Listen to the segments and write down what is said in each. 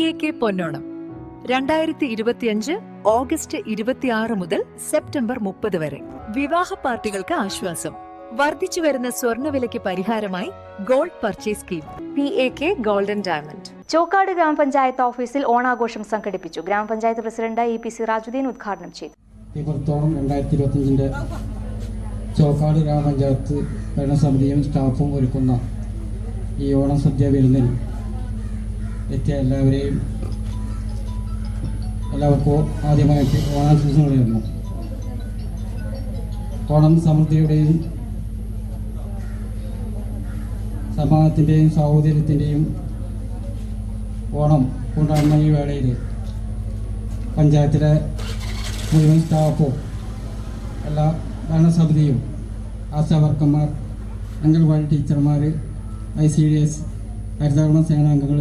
A K പൊന്നോണം. രണ്ടായിരത്തി ഇരുപത്തിയഞ്ച് August ഇരുപത്തിയാറ് മുതൽ സെപ്റ്റംബർ മുപ്പത് വരെ. വിവാഹ പാർട്ടികൾക്ക് ആശ്വാസം. വർദ്ധിച്ചു വരുന്ന സ്വർണവിലയ്ക്ക് പരിഹാരമായി gold purchase scheme. P A K golden diamond. Chokkad grama panchayat ഓഫീസിൽ ഓണാഘോഷം സംഘടിപ്പിച്ചു. Grama panchayat president E P C Rajuddeen ഉദ്ഘാടനം ചെയ്തു. രണ്ടായിരത്തി ചോക്കാട് ഗ്രാമപഞ്ചായത്ത് ഭരണസമിതിയും സ്റ്റാഫും ഒരുക്കുന്ന ഈ ഓണം സദ്യ വിരുന്നിൽ എത്തിയ എല്ലാവരെയും എല്ലാവർക്കും ആദ്യമായിട്ട് ഓണാശംസകൾ ഓണം സമൃദ്ധിയുടെയും സമാധാനത്തിന്റെയും സാഹോദര്യത്തിന്റെയും ഓണം കൊണ്ടാടുന്ന ഈ വേളയിൽ പഞ്ചായത്തിലെ മുഴുവൻ സ്റ്റാഫും എല്ലാ ഭരണസമിതിയും ആശാവർക്കന്മാർ അംഗൻവാടി ടീച്ചർമാർ ഐ സി ഡി എസ് ഹരിതകർമ്മ സേനാംഗങ്ങൾ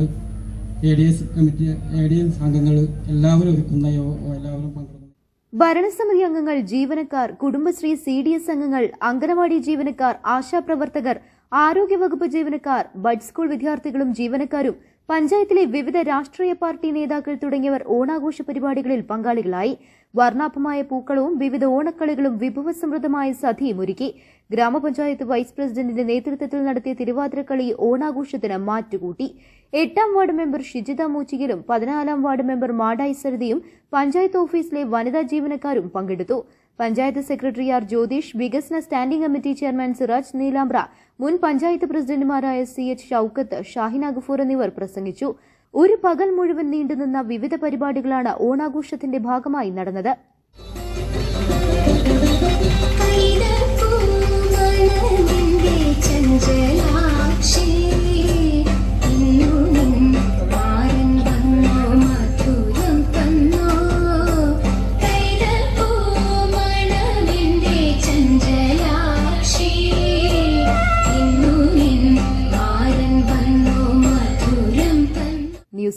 A D S committee A D S അംഗങ്ങൾ എല്ലാവരും ഒരുക്കുന്ന എല്ലാവരും പങ്കെടുക്കുന്നു. ഭരണസമിതി അംഗങ്ങൾ ജീവനക്കാർ കുടുംബശ്രീ സി ഡി എസ് അംഗങ്ങൾ അംഗനവാടി ജീവനക്കാർ ആശാപ്രവർത്തകർ ആരോഗ്യവകുപ്പ് ജീവനക്കാർ ബഡ് സ്കൂൾ വിദ്യാർത്ഥികളും ജീവനക്കാരും പഞ്ചായത്തിലെ വിവിധ രാഷ്ട്രീയ പാർട്ടി നേതാക്കൾ തുടങ്ങിയവർ ഓണാഘോഷ പരിപാടികളിൽ പങ്കാളികളായി. വർണാഭമായ പൂക്കളവും വിവിധ ഓണക്കളികളും വിഭവസമൃദ്ധമായ സദ്യയും ഒരുക്കി ഗ്രാമപഞ്ചായത്ത് വൈസ് പ്രസിഡന്റിന്റെ നേതൃത്വത്തിൽ നടത്തിയ തിരുവാതിരക്കളി ഓണാഘോഷത്തിന് മാറ്റുകൂട്ടി. എട്ടാം വാർഡ് മെമ്പർ ഷിജിത മൂച്ചികലും പതിനാലാം വാർഡ് മെമ്പർ മാടായി സരിതയും പഞ്ചായത്ത് ഓഫീസിലെ വനിതാ ജീവനക്കാരും പങ്കെടുത്തു. പഞ്ചായത്ത് സെക്രട്ടറി ആർ ജ്യോതിഷ് വികസന standing committee chairman Siraj Neelambra മുൻ പഞ്ചായത്ത് പ്രസിഡന്റുമാരായ സി എച്ച് ഷൌക്കത്ത് ഷാഹിന ഗഫൂർ എന്നിവർ പ്രസംഗിച്ചു. ഒരു പകൽ മുഴുവൻ നീണ്ടുനിന്ന വിവിധ പരിപാടികളാണ് ഓണാഘോഷത്തിന്റെ ഭാഗമായി നടന്നത്.